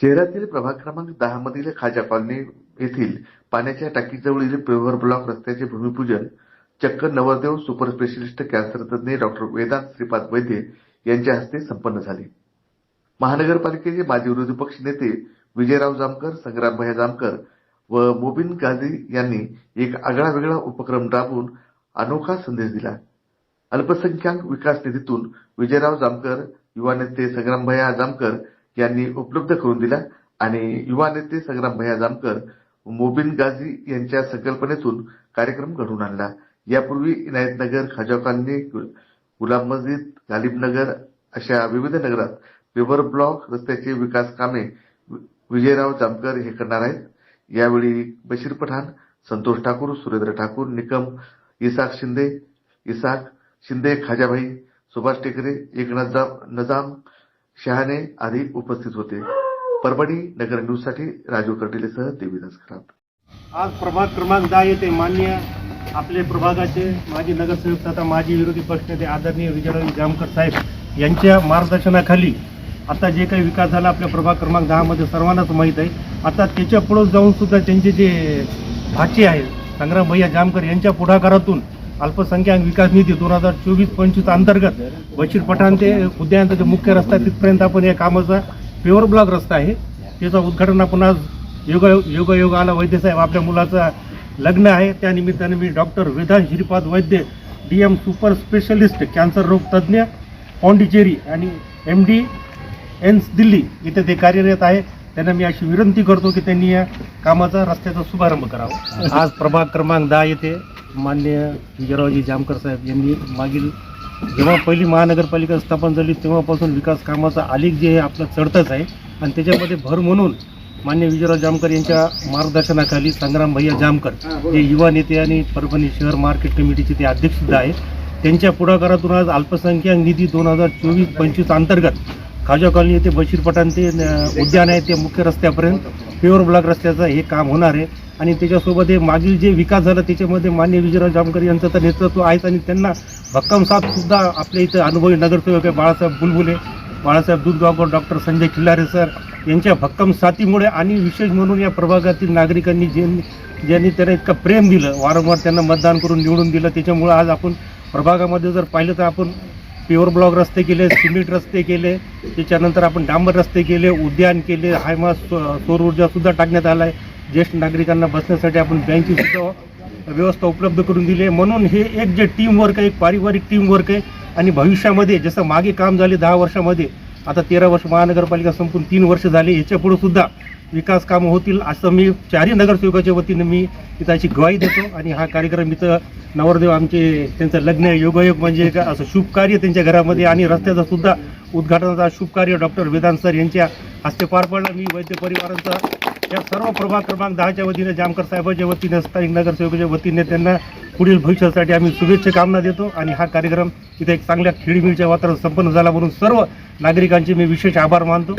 शहरातील प्रभाग क्रमांक दहा मधील खाजा कॉलनी येथील पाण्याच्या टाकीजवळील पेव्हर ब्लॉक रस्त्याचे भूमिपूजन चक्क नवरदेव सुपर स्पेशलिस्ट कॅन्सर तज्ञ डॉक्टर वेदांत श्रीपाद वैद्य यांच्या हस्ते संपन्न झाले. महानगरपालिकेचे माजी विरोधी पक्ष नेते विजयराव जामकर संग्रामभैया जामकर व मोबिन गाझी यांनी एक आगळा वेगळा उपक्रम राबवून अनोखा संदेश दिला. अल्पसंख्याक विकास निधीतून विजयराव जामकर युवा नेते संग्रामभैया जामकर यांनी उपलब्ध करून दिला. आणि युवा नेते संग्राम भैया जामकर मोबिन गाझी यांच्या संकल्पनेतून कार्यक्रम घडवून आणला. यापूर्वी इनायतनगर खाजा कॉलनी गुलाम मस्जिद गालिबनगर अशा विविध नगरात पेवर ब्लॉक रस्त्याचे विकास कामे विजयराव जामकर हे करणार आहेत. यावेळी बशीर पठाण संतोष ठाकूर सुरेंद्र ठाकूर निकम इसाक शिंदे इसाक शिंदे खाजाभाई सुभाष टेकरे एकनाथ जा- नजाम शहाणे आदी उपस्थित होते. परभणी नगर न्यूजसाठी राजू कटेलेसह देवीदास खराब आज प्रभाग क्रमांक दहा येथे मान्य आपले प्रभागाचे माजी नगरसेवक तथा माजी विरोधी पक्षनेते आदरणीय विजयराव जामकर साहेब यांच्या मार्गदर्शनाखाली आता जे काही विकास झाला आपल्या प्रभाग क्रमांक दहामध्ये सर्वांनाच माहीत आहे. आता त्याच्या पुढं जाऊन सुद्धा त्यांचे जे भाचे आहेत संग्राम भैया जामकर यांच्या पुढाकारातून अल्पसंख्याक विकास निधी दोन हजार चोवीस पंचवीस अंतर्गत बशीर पठाण ते उद्यानाचा जो मुख्य रस्ता आहे तिथपर्यंत आपण या कामाचा प्युअर ब्लॉक रस्ता आहे. त्याचं उद्घाटन आपण आज योग योग योग आला वैद्यसाहेब आपल्या मुलाचं लग्न आहे. त्या निमित्ताने मी doctor Vedant Shripad Vaidya D M super specialist cancer रोग तज्ज्ञ पॉंडिचेरी आणि एम डी एन्स दिल्ली इथे ते कार्यरत आहे. त्यांना मी अशी विनंती करतो की त्यांनी या कामाचा रस्त्याचा शुभारंभ करावा. आज प्रभाग क्रमांक दहा येथे मान्य विजयरावजी जामकर साहेब यांनी मागील जेव्हा पहिली महानगरपालिका स्थापन झाली तेव्हापासून विकास कामाचा आलेख जे आहे आपलं चढतच आहे. आणि त्याच्यामध्ये भर म्हणून मान्य विजयराव जामकर यांच्या मार्गदर्शनाखाली संग्राम भैया जामकर जे युवा नेते आणि परभणी शहर मार्केट कमिटीचे ते अध्यक्ष आहे आहेत. त्यांच्या पुढाकारातून आज अल्पसंख्याक निधी दोन हजार चोवीस पंचवीस अंतर्गत खाजा कॉलनी येथे बशीर पठाण ते उद्यान आहे ते मुख्य रस्त्यापर्यंत. प्युअर ब्लॉक रस्त्याचं हे काम होणार आहे. आणि त्याच्यासोबत हे मागील जे विकास झाला त्याच्यामध्ये मान्य विजयराव जामकर यांचं तर नेतृत्व आहेच. आणि त्यांना भक्कम साथसुद्धा आपल्या इथं अनुभवी नगरसेवक आहे बाळासाहेब बुलबुले बाळासाहेब दूधगावकर डॉक्टर संजय खिल्लारे सर यांच्या भक्कम साथीमुळे आणि विशेष म्हणून या प्रभागातील नागरिकांनी जे ज्यांनी त्यांना इतकं प्रेम दिलं वारंवार त्यांना मतदान करून निवडून दिलं त्याच्यामुळं आज आपण प्रभागामध्ये जर पाहिलं तर आपण प्युअर ब्लॉक रस्ते केले सिमेंट रस्ते केले त्याच्यानंतर आपण डांबर रस्ते केले उद्यान केले हायमा सौर ऊर्जासुद्धा टाकण्यात आला आहे ज्येष्ठ नागरिकांना बसण्यासाठी आपण बँकेसुद्धा व्यवस्था उपलब्ध करून दिली आहे. म्हणून हे एक जे टीमवर्क आहे एक पारिवारिक टीम वर्क आहे आणि भविष्यामध्ये जसं मागे काम झाले दहा वर्षामध्ये आता तेरा वर्ष महानगरपालिका संपून तीन वर्ष झाले याच्या सुद्धा विकास कामं होतील असं मी चारही नगरसेवकाच्या वतीनं मी तिथं अशी ग्वाही देतो. आणि हा कार्यक्रम इथं नवरदेव आमचे त्यांचं लग्न आहे, योगायोग म्हणजे असं शुभ कार्य त्यांच्या घरामध्ये आणि रस्त्याचा सुद्धा उद्घाटनाचा शुभ कार्य डॉक्टर वेदांत सर यांच्या हस्ते पार पडलं. मी वैद्य परिवारांचा या सर्व प्रभाग क्रमांक दहाच्या वतीने जामकर साहेबाच्या वतीने स्थानिक नगरसेवकाच्या वतीने त्यांना पुढील भविष्यासाठी आम्ही शुभेच्छा कामना देतो. आणि हा कार्यक्रम इथे एक चांगल्या खेळीमेळीच्या वातावरण संपन्न झाला म्हणून सर्व नागरिकांचे मी विशेष आभार मानतो.